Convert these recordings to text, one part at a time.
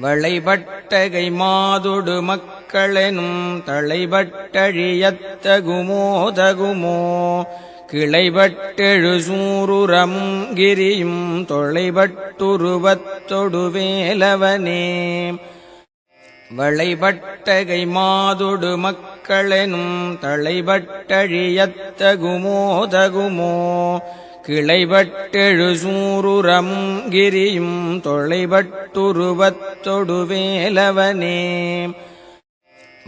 வளைபட்டகை மாதுடு மக்களெனும் தளைபட்டழியத்தகுமோதகுமோ கிளைபட்டெழு சூருரமும் கிரியும் தொலைபட்டுருவத்தொடு வேலவனே? வளைபட்டகை மாதுடு மக்களெனும் தளைபட்டழியத்தகுமோதகுமோ கிளைபட்டெழு சூருரம் கிரியும் தொலைபட்டுருவத்தொடுவேலவனே.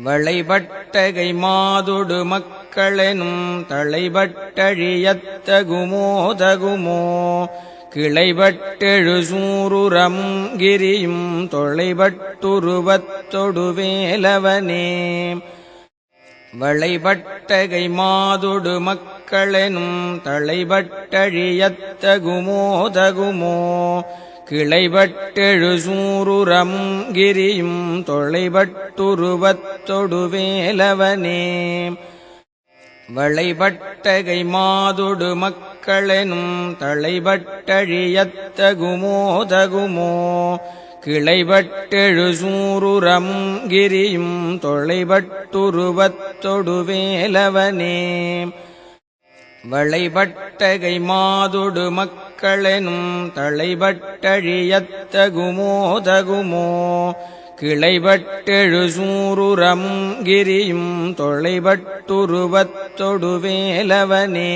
வளைபட்டகை மாதுடு மக்களெனும் தளைபட்டழியத்தகுமோதகுமோ கிளைபட்டெழு சூருரம் கிரியும் தொலைபட்டுருவத்தொடுவேலவனே. வளைபட்டகை மாதுடு மக்களெனும் தளைபட்டழியத்தகுமோதகுமோ கிளைபட்டெழு சூருரமும் கிரியும் தொலைபட்டுருவத்தொடு வேலவனே? வளைபட்டகை மாதுடு மக்களெனும் தளைபட்டழியத்தகுமோதகுமோ தகுமோ கிளைபட்டெழு சூருரமும் கிரியும் தொலைபட்டுருவத்தொடுவேலவனே வளைபட்டகை மாதுடு மக்களெனும் தளைபட்டழியத்தகுமோதகுமோ கிளைபட்டெழு சூருரமும் கிரியும் தொலைபட்டுருவத்தொடுவேலவனே